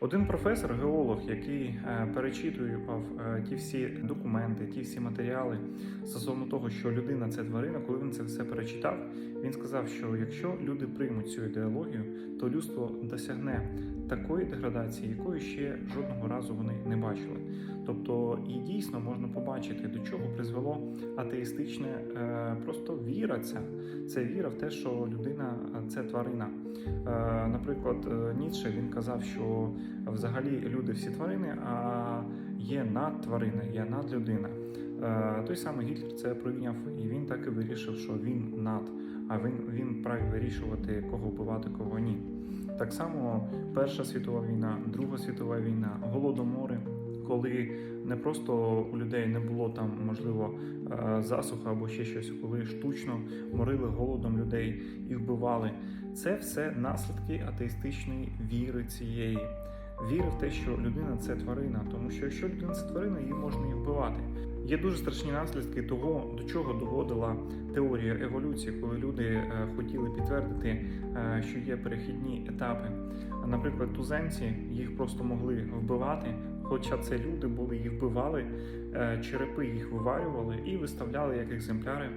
Один професор, геолог, який е, перечитував е, ті всі документи, ті всі матеріали стосовно того, що людина це тварина, коли він це все перечитав, він сказав, що якщо люди приймуть цю ідеологію, то людство досягне такої деградації, якої ще жодного разу вони не бачили. Тобто, і дійсно можна побачити, до чого призвело атеїстичне е, просто віра ця. Це віра в те, що людина це тварина. Е, Наприклад, е, Ніцше він казав, що взагалі люди всі тварини, а є надтварина, є надлюдина. Е, Той самий Гітлер це прийняв, і він так і вирішив, що він над, а він, він праві вирішувати, кого вбивати, кого ні. Так само Перша світова війна, Друга світова війна, голодомори, коли не просто у людей не було там, можливо, е, засуха або ще щось, коли штучно морили голодом людей і вбивали. Це все наслідки атеїстичної віри цієї. Віри в те, що людина це тварина, тому що якщо людина це тварина, її можна і вбивати. Є дуже страшні наслідки того, до чого доводила теорія еволюції, коли люди е, хотіли підтвердити, е, що є перехідні етапи. Наприклад, туземці їх просто могли вбивати, хоча це люди були, їх вбивали, е, черепи їх виварювали і виставляли як екземпляри,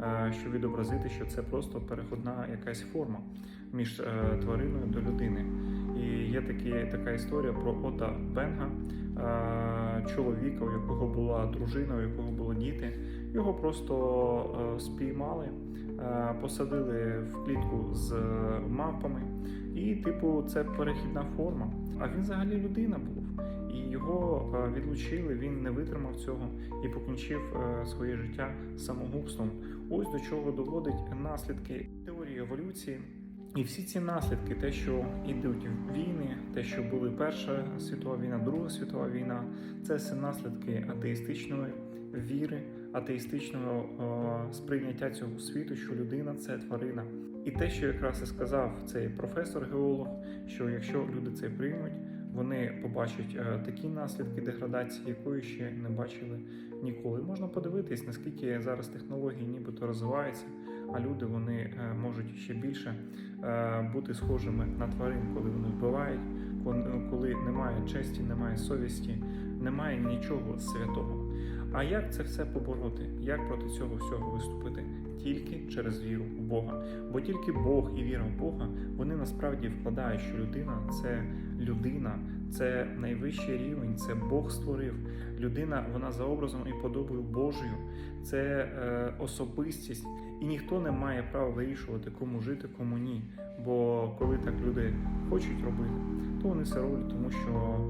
е, щоб відобразити, що це просто переходна якась форма між е, твариною до людини. І є такі, така історія про Ота Бенга, чоловіка, у якого була дружина, у якого були діти. Його просто спіймали, посадили в клітку з мавпами, і, типу, це перехідна форма. А він взагалі людина був. І його е, відлучили, він не витримав цього і покінчив е, своє життя самогубством. Ось до чого доводить наслідки теорії еволюції. І всі ці наслідки, те, що йдуть війни, те, що були Перша світова війна, Друга світова війна, це все наслідки атеїстичної віри, атеїстичного е, сприйняття цього світу, що людина це тварина. І те, що якраз і сказав цей професор-геолог, що якщо люди це приймуть, вони побачать е, такі наслідки деградації, якої ще не бачили ніколи. Можна подивитись, наскільки зараз технології нібито розвиваються, а люди вони е, можуть ще більше е, бути схожими на тварин, коли вони вбивають, коли- коли немає честі, немає совісті, немає нічого святого. А як це все побороти? Як проти цього всього виступити? Тільки через віру в Бога. Бо тільки Бог і віра в Бога вони насправді вкладають, що людина це людина, це найвищий рівень, це Бог створив. Людина, вона за образом і подобою Божою, це е, особистість, і ніхто не має права вирішувати, кому жити, кому ні. Бо коли так люди хочуть робити, то вони це роблять, тому що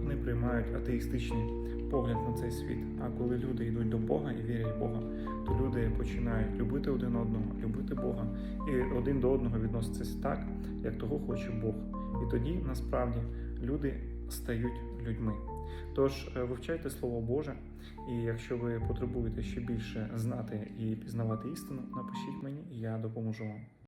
вони приймають атеїстичний погляд на цей світ. А коли люди йдуть до Бога і вірять в Бога, то люди починають любити один одного, любити Бога, і один до одного відноситися так, як того хоче Бог. І тоді насправді люди стають людьми. Тож е, вивчайте Слово Боже, і якщо ви потребуєте ще більше знати і пізнавати істину, напишіть мені, і я допоможу вам.